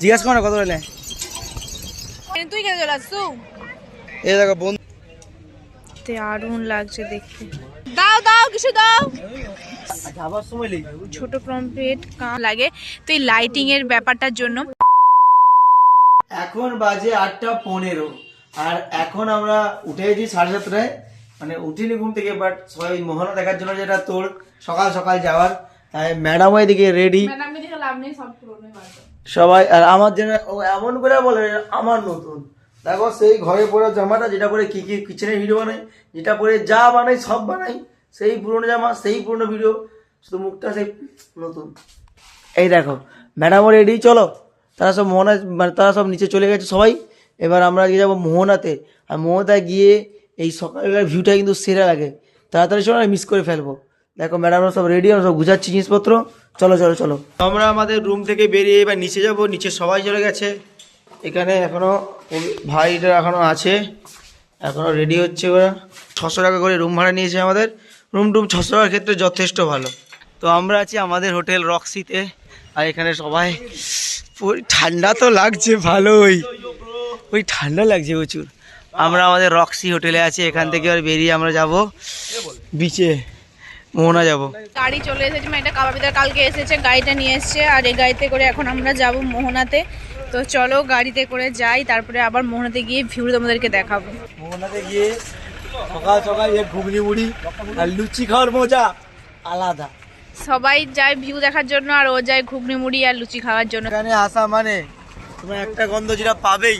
জিজ্ঞাসা করো না কত হলে তুই কেন চলে আসছু? এই দেখো বন্ধু দারুণ লাগছে দেখতে। দাও দাও কিছু দাও। যাবার সময় লেগে ছোট পম্পলেট কাম লাগে। তো এই লাইটিং এর ব্যাপারটার জন্য এখন বাজে আটটা পনেরো। আর এখন আমরা উঠে গেছি সাড়ে সাতটায়। মানে উঠিনি ঘুম থেকে বাট সবাই মোহনা দেখার জন্য যেটা তোর সকাল সকাল যাওয়ার। তাই ম্যাডাম এদিকে রেডি সবাই, আর আমার জন্য এমন করে বলে, আমার নতুন। দেখো, সেই ঘরে পড়া জামাটা, যেটা পরে কি কি কিচেনে ভিডিও বানাই, যেটা পরে যা বানাই, সব বানাই, সেই পুরনো জামা, সেই পুরনো ভিডিও শুধু মুখটা সেই নতুন। এই দেখো ম্যাডামও রেডি চলো। তারা সব মোহনা মানে তারা সব নিচে চলে গেছে, সবাই। এবার আমরা গিয়ে যাব মোহনাতে। আর মোহনাতে গিয়ে এই সকালবেলার ভিউটা কিন্তু সেরা লাগে। তাড়াতাড়ি চলো মিস করে ফেলব। দেখো ম্যাডামরা সব রেডি আমরা সব গুছাচ্ছি জিনিসপত্র। চলো চলো চলো। আমরা আমাদের রুম থেকে বেরিয়ে এবার নিচে যাব নিচে সবাই চলে গেছে। এখানে এখনও ভাইটা এখনও আছে এখনও রেডি হচ্ছে ওরা। ছশো টাকা করে রুম ভাড়া নিয়েছে আমাদের। রুম টুম ছশো টাকার ক্ষেত্রে যথেষ্ট ভালো। তো আমরা আছি আমাদের হোটেল রক্সিতে আর এখানে সবাই ঠান্ডা তো লাগছে ভালোই। ওই ঠান্ডা লাগছে প্রচুর। আমরা আমাদের রক্সি হোটেলে আছি এখান থেকে আর বেরিয়ে আমরা যাব। বিচে মোহনা যাব। গাড়ি চলে এসেছে মানে এটা কাবাবিদার কালকে এসেছে গাড়িটা নিয়ে এসেছে আর এই গাড়িতে করে এখন আমরা যাব মোহনাতে। তো চলো গাড়িতে করে যাই তারপরে আবার মোহনাতে গিয়ে ভিউ তোমাদেরকে দেখাবো। মোহনাতে গিয়ে সকাল সকাল যে ঘুগনি মুড়ি আর লুচি খাওয়ার মজা আলাদা। সবাই যায় ভিউ দেখার জন্য আর ও যায় ঘুগনি মুড়ি আর লুচি খাওয়ার জন্য। এখানে আসা মানে তোমার একটা গন্ধ যেটা পাবেই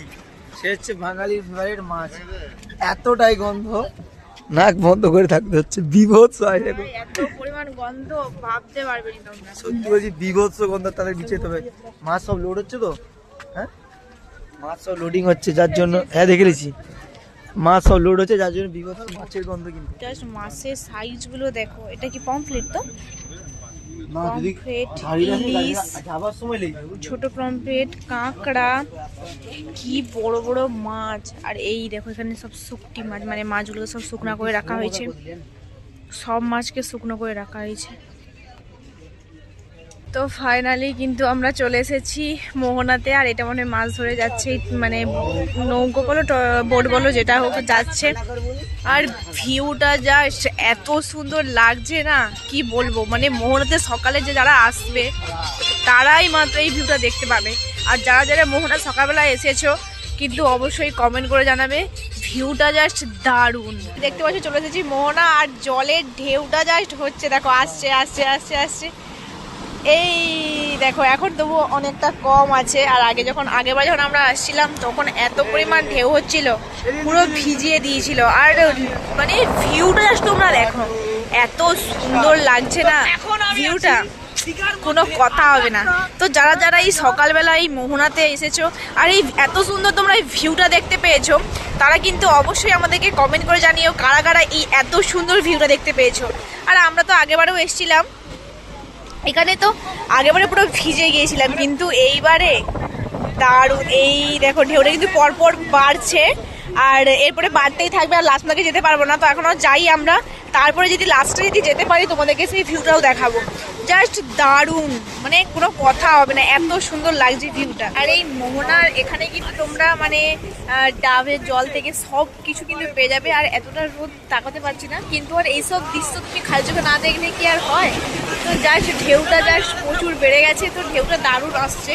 সে হচ্ছে বাঙালির ফেভারিট মাছ। এতটাই গন্ধ। নাক বন্ধ করে থাকতে হচ্ছে বিভৎস হয় এত পরিমাণ গন্ধ ভাবতে পারবে না সত্যি বলছি বিভৎস গন্ধ তাদের বিচে তবে। মাছ সব লোড হচ্ছে তো? হ্যাঁ? মাছ সব লোডিং হচ্ছে যার জন্য হ্যাঁ দেখে নিয়েছি মাছ সব লোড হচ্ছে যার জন্য বিভৎস মাছের গন্ধ কিন্তু। মাছের সাইজগুলো দেখো এটা কি পমফ্লেট তো? ইলিশ লেগে ছোট পমফ্রেট কাঁকড়া কি বড় বড় মাছ। আর এই দেখো এখানে সব শুকটি মাছ মানে মাছগুলো সব শুকনা করে রাখা হয়েছে। সব মাছকে শুকনো করে রাখা হয়েছে। তো ফাইনালি কিন্তু আমরা চলে এসেছি মোহনাতে, আর এটা মনে মাছ ধরে যাচ্ছে মানে নৌকো বলো বোট বলো, যেটা হোক যাচ্ছে। আর ভিউটা যা এত সুন্দর লাগছে না, কি বলব? মানে মোহনাতে সকালে যে যারা আসবে, তারাই মাত্র এই ভিউটা দেখতে পাবে। আর যারা যারা মোহনা সকালবেলা এসেছ, কিন্তু অবশ্যই কমেন্ট করে জানাবে ভিউটা জাস্ট দারুণ। দেখতে পাচ্ছি, চলে এসেছি মোহনা, আর জলের ঢেউটা জাস্ট হচ্ছে, দেখো, আসছে আসছে আসছে আসছে। এই দেখো, এখন তবু অনেকটা কম আছে। আর আগে যখন আগেবার যখন আমরা আসছিলাম, তখন এত পরিমাণ ঢেউ হচ্ছিল, পুরো ভিজিয়ে দিয়েছিল। আর মানে ভিউটা জাস্ট তোমরা দেখো, এত সুন্দর লাগছে না ভিউটা। কোনো কথা হবে না। তো যারা যারা এই সকালবেলা এই মোহনাতে এসেছ, আর এই এত সুন্দর তোমরা এই ভিউটা দেখতে পেয়েছ, তারা কিন্তু অবশ্যই আমাদেরকে কমেন্ট করে জানিও কারা কারা এই এত সুন্দর ভিউটা দেখতে পেয়েছ। আর আমরা তো আগেবারেও এসেছিলাম এখানে তো আগেবারে পুরো ভিজে গিয়েছিলাম, কিন্তু এইবারে দারুণ। এই দেখো, ঢেউটা কিন্তু পরপর বাড়ছে। আর এরপরে বাড়তেই থাকবে আর লাস্ট নাকি যেতে পারব না, তো এখনও যাই আমরা। তারপরে যদি লাস্টে যদি যেতে পারি, তোমাদেরকে সেই ভিউটাও দেখাবো। জাস্ট দারুণ মানে কোনো কথা হবে না, এত সুন্দর লাগছে ভিউটা আর এই মোহনার এখানে কিন্তু তোমরা মানে ডাবের জল থেকে সব কিছু কিন্তু পেয়ে যাবে, আর এতটা রোদ তাকাতে পারছি না। কিন্তু আর এইসব দৃশ্য তুমি খালি চোখে না দেখলে কি আর হয়? তো জাস্ট ঢেউটা জাস্ট প্রচুর বেড়ে গেছে, তো ঢেউটা দারুণ আসছে।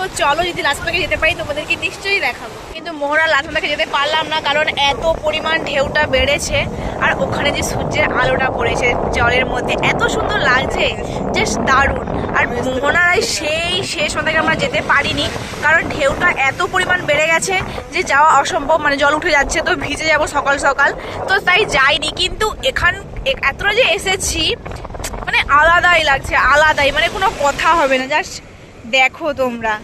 তো চলো যদি লাস্টটাকে যেতে পারি, তোমাদেরকে নিশ্চয়ই দেখাবো। কিন্তু মোহরা লাস্টটাকে যেতে পারলাম না, কারণ এত পরিমাণ ঢেউটা বেড়েছে আর ওখানে যে সূর্যের আলোটা পড়েছে জলের মধ্যে, এত সুন্দর লাগছে জাস্ট দারুণ। আর মোহনায় সেই শেষ থেকে আমরা যেতে পারিনি, কারণ ঢেউটা এত পরিমাণ বেড়ে গেছে যে যাওয়া অসম্ভব মানে জল উঠে যাচ্ছে, তো ভিজে যাব সকাল সকাল। তো তাই যাইনি, কিন্তু এখান এতটা যে এসেছি মানে আলাদাই লাগছে, আলাদাই মানে কোনো কথা হবে না জাস্ট দেখো তোমরা।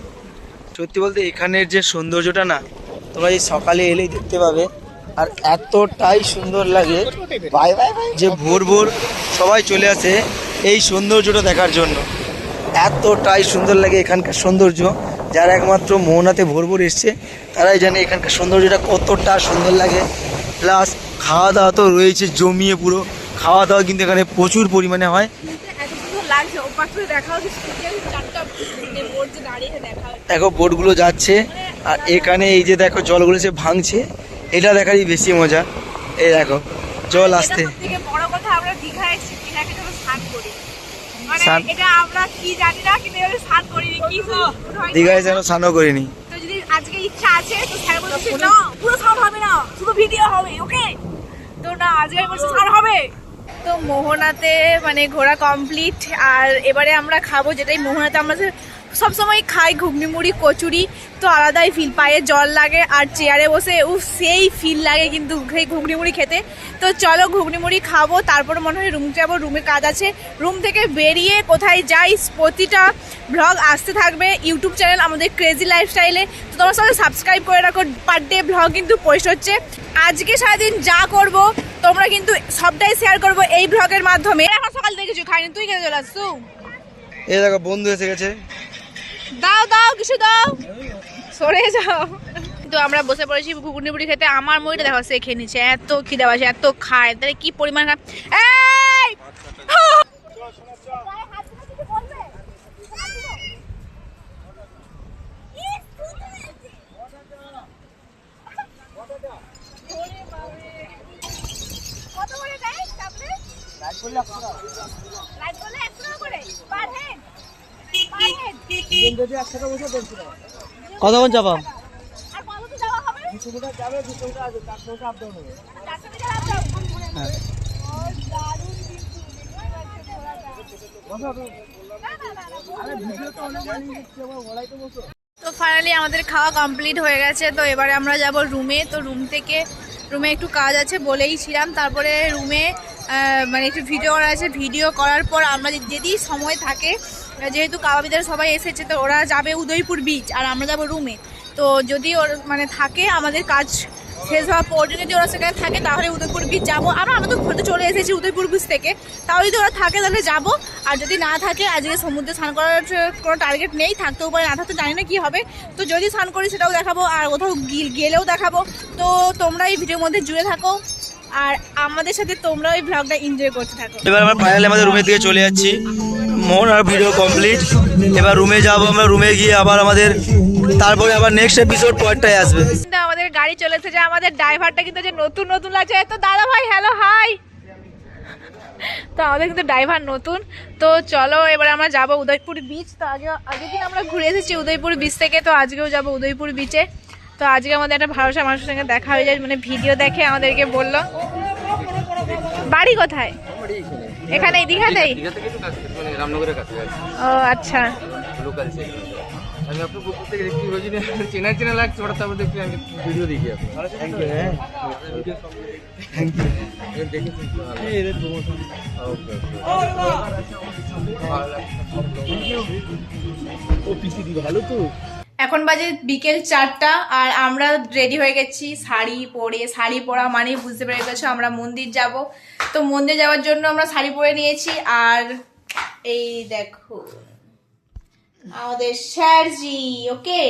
সত্যি বলতে এখানের যে সৌন্দর্যটা না, তোমরা এই সকালে এলেই দেখতে পাবে। আর এতটাই সুন্দর লাগে। যে ভোর ভোর সবাই চলে আসে এই সৌন্দর্যটা দেখার জন্য। এতটাই সুন্দর লাগে এখানকার সৌন্দর্য। যারা একমাত্র মোহনাতে ভোর ভোর এসছে, তারাই জানে এখানকার সৌন্দর্যটা কতটা সুন্দর লাগে। প্লাস খাওয়া দাওয়া তো রয়েছে, জমিয়ে পুরো। খাওয়া দাওয়া কিন্তু এখানে প্রচুর পরিমাণে হয়। লাগছে থেকে মানে দেখা দেখো বোটগুলো যাচ্ছে আর এখানে এই যে দেখো জলগুলো সে ভাঙছে এটা দেখারই বেশি মজা। এই দেখো জল আসতে বড় কথা আমরা দীঘায় এসেছি দীঘাকে যখন স্নান করি। মানে দীঘায় যেন স্নানও করিনি। আজকে ইচ্ছা আছে তো স্যার বলছে না পুরো স্নান হবে না শুধু ভিডিও হবে ওকে তো না আজকে স্নান হবে। তো মোহনাতে মানে ঘোরা কমপ্লিট আর এবারে আমরা খাব যেটাই মোহনাতে আমরা সবসময় খাই ঘুগনি মুড়ি কচুরি, তো আলাদাই ফিল পায়ে জল লাগে আর চেয়ারে বসে, উফ, সেই ফিল লাগে কিন্তু সেই ঘুগনি মুড়ি খেতে। তো চলো ঘুগনি মুড়ি খাব, তারপর মনে হয় রুম যাব রুমে কাজ আছে। রুম থেকে বেরিয়ে কোথায় যাই, প্রতিটা ব্লগ আসতে থাকবে ইউটিউব চ্যানেল আমাদের ক্রেজি লাইফস্টাইলে তো তোমার সাথে সাবস্ক্রাইব করে রাখো পার ডে ব্লগ কিন্তু পোস্ট হচ্ছে। আজকে সারাদিন যা করব, তোমরা কিন্তু সবটাই শেয়ার করব এই ব্লগের মাধ্যমে। এখন সকাল থেকে কিছু খাইনি, তুই খেতে চলে আসছু এই দেখো, বন্ধু এসে গেছে। দাও দাও, কিছু দাও। সরে যাও। তো আমরা বসে পড়েছি ঘুগনি বুড়ি খেতে। আমার মুড়িটা দেখো, সে খেয়ে নিচ্ছে। এত খিদে বাসে এত খায়। তাহলে কি পরিমাণ খায় এই কত করে দেয় ট্যাবলেট লাইট করলে 100 টাকা করে পার হেড পার হেড কতক্ষণ চাপাম আর কতদূর যাওয়া হবে? চারশো মিটার up down? হ্যাঁ। ও, দারুণ কিন্তু। দেখতেই পাচ্ছ ঘোড়াটা। না, না, না, না, তো ফাইনালি আমাদের খাওয়া কমপ্লিট হয়ে গেছে তো এবারে আমরা যাব রুমে তো রুম থেকে রুমে একটু কাজ আছে বলেই ছিলাম। তারপরে রুমে মানে একটু ভিডিও করা আছে। ভিডিও করার পর আমরা যদি সময় থাকে যেহেতু কাবাবিদের সবাই এসেছে, তো ওরা যাবে উদয়পুর বিচ আর আমরা যাব রুমে তো যদি ওর মানে থাকে, আমাদের কাজ শেষ হওয়ার পর যদি ওরা সেখানে থাকে, তাহলে উদয়পুর বিচ যাব। আমরা আমরা তো ঘুরতে চলে এসেছি উদয়পুর বিচ থেকে। তাও যদি ওরা থাকে, তাহলে যাব। আর যদি না থাকে আজকে সমুদ্রে স্নান করার কোনো টার্গেট নেই, থাকতেও পারে, না থাকতে জানি না কি হবে। তো যদি স্নান করি, সেটাও দেখাবো। আর কোথাও গেলেও দেখাবো। তো তোমরা এই ভিডিওর মধ্যে জুড়ে থাকো। আর আমাদের সাথে তোমরা ওই ভ্লগটা এনজয় করতে থাকো। এবার আমরা ফাইনালি আমাদের রুমের দিকে চলে যাচ্ছি। মোহন আর ভিডিও কমপ্লিট এবার রুমে যাব আমরা রুমে গিয়ে আবার আমাদের, তারপরে আবার নেক্সট এপিসোড পরটায় আসবে। আমাদের গাড়ি চলে এসেছে আমাদের ড্রাইভারটা কিন্তু যে নতুন নতুন লাগছে। তো দাদা ভাই হ্যালো হাই তো আমাদের কিন্তু ড্রাইভার নতুন। তো চলো, এবার আমরা যাব উদয়পুর বিচ তো আগে, আগের দিন আমরা ঘুরে এসেছি উদয়পুর বিচ থেকে, তো আজকেও যাব উদয়পুর বিচে তো আজকে আমাদের একটা ভরসা মানুষের সঙ্গে দেখা হয়ে যায় মানে ভিডিও দেখে আমাদেরকে বলল। বাড়ি কোথায়? এখানে। দীঘাতেই? মানে রামনগরের কাছে ও আচ্ছা। লোকাল আমি আপনার পুকুর থেকে দেখতে চেনা চেনা লাগছে ওটা তারপর দেখছি আমি ভিডিও দেখি আপনার দেখেছি ওকে ও পিসি ভালো তো? এখন বাজে বিকেল চারটা আর আমরা রেডি হয়ে গেছি শাড়ি পরে। শাড়ি পরা মানে বুঝতে পেরে গেছো আমরা মন্দির যাব। তো মন্দির যাওয়ার জন্য আমরা শাড়ি পরে নিয়েছি আর এই দেখো, আমাদের স্যারজি ওকে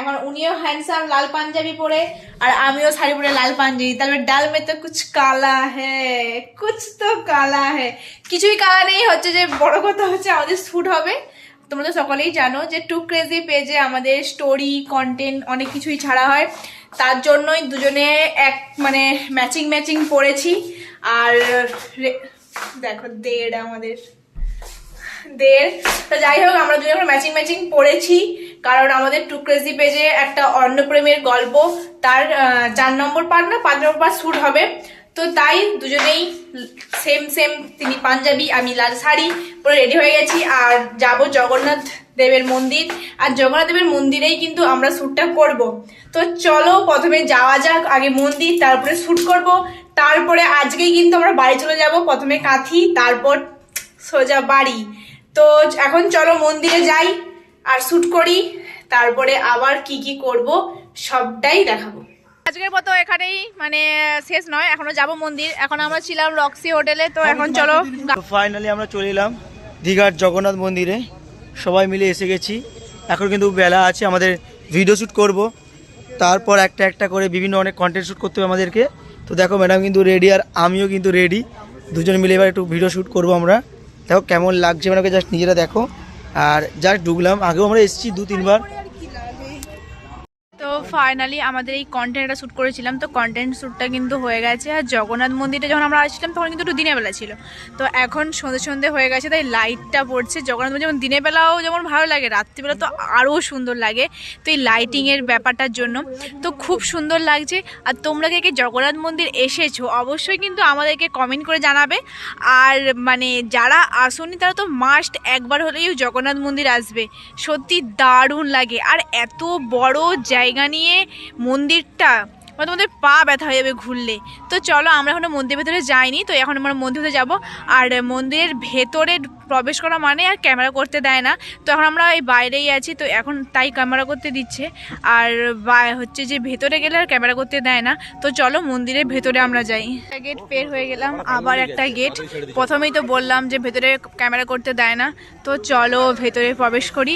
এখন উনিও হ্যান্ডসাম লাল পাঞ্জাবি পরে আর আমিও শাড়ি পরে লাল পাঞ্জাবি। তাহলে ডাল মে তো কুছ কালা হ্যাঁ কুছ তো কালা হ্যাঁ কিছুই কালা নেই, হচ্ছে যে বড় কথা হচ্ছে আমাদের শ্যুট হবে। তোমরা তো সকলেই জানো যে টু ক্রেজি পেজে আমাদের স্টোরি কন্টেন্ট অনেক কিছুই ছাড়া হয়। তার জন্যই দুজনে এক মানে ম্যাচিং ম্যাচিং পড়েছি। আর দেখো, দেড় আমাদের। দের তো যাই হোক, আমরা দুজন ম্যাচিং ম্যাচিং পড়েছি। কারণ আমাদের টু ক্রেজি পেজে একটা অন্নপ্রেমের গল্প। তার চার নম্বর পার্ট না, পাঁচ নম্বর পার্ট শ্যুট হবে। তো তাই দুজনেই সেম সেম তিনি পাঞ্জাবি, আমি লাল শাড়ি, পরে রেডি হয়ে গেছি। আর যাব জগন্নাথ দেবের মন্দির। আর জগন্নাথ দেবের মন্দিরেই কিন্তু আমরা শ্যুটটা করব। তো চলো প্রথমে যাওয়া যাক, আগে মন্দির, তারপরে শ্যুট করব। তারপরে আজকেই কিন্তু আমরা বাড়ি চলে যাব, প্রথমে কাঁথি, তারপর সোজা বাড়ি। তো এখন চলো মন্দিরে যাই, আর শ্যুট করি। তারপরে আবার কি কি করব, সবটাই দেখাবো। আজকের মতো এখানেই মানে শেষ নয়। এখনও যাব মন্দির। এখন আমরা ছিলাম রক্সি হোটেলে তো এখন চলো ফাইনালি আমরা চলে এলাম দীঘার জগন্নাথ মন্দিরে। সবাই মিলে এসে গেছি। এখন কিন্তু বেলা আছে আমাদের ভিডিও শ্যুট করব। তারপর একটা একটা করে বিভিন্ন অনেক কন্টেন্ট শ্যুট করতে হবে আমাদেরকে। তো দেখো ম্যাডাম কিন্তু রেডি আর আমিও কিন্তু রেডি দুজন মিলে এবার একটু ভিডিও শ্যুট করব আমরা। দেখো কেমন লাগছে মানে জাস্ট নিজেরা দেখো। আর জাস্ট ঢুকলাম। আগেও আমরা এসেছি দু তিনবার ফাইনালি আমাদের এই কন্টেন্টটা শ্যুট করেছিলাম, তো কন্টেন্ট শ্যুটটা কিন্তু হয়ে গেছে। আর জগন্নাথ মন্দিরে যখন আমরা আসছিলাম, তখন কিন্তু একটু দিনের বেলা ছিল। তো এখন সন্ধে সন্ধে হয়ে গেছে, তাই লাইটটা পড়ছে। জগন্নাথ মন্দির যেমন দিনের বেলাও যেমন ভালো লাগে, রাত্রিবেলা তো আরও সুন্দর লাগে, তো এই লাইটিংয়ের ব্যাপারটার জন্য। তো খুব সুন্দর লাগছে। আর তোমরা কে কে জগন্নাথ মন্দির এসেছ, অবশ্যই কিন্তু আমাদেরকে কমেন্ট করে জানাবে। আর মানে যারা আসুনি, তারা তো মাস্ট একবার হলেই জগন্নাথ মন্দির আসবে। সত্যি দারুণ লাগে। আর এত বড় জায়গা নিয়ে মন্দিরটা মানে তোমাদের পা ব্যথা হয়ে যাবে ঘুরলে। তো চলো আমরা এখনও মন্দিরের ভেতরে যাইনি তো এখন আমরা মন্দির ভেতরে যাব। আর মন্দিরের ভেতরে প্রবেশ করা মানে আর ক্যামেরা করতে দেয় না। তো এখন আমরা এই বাইরেই আছি তো এখন তাই ক্যামেরা করতে দিচ্ছে। আর হচ্ছে যে ভেতরে গেলে আর ক্যামেরা করতে দেয় না। তো চলো মন্দিরের ভেতরে আমরা যাই। গেট পের হয়ে গেলাম আবার একটা গেট প্রথমেই তো বললাম যে ভেতরে ক্যামেরা করতে দেয় না। তো চলো ভেতরে প্রবেশ করি।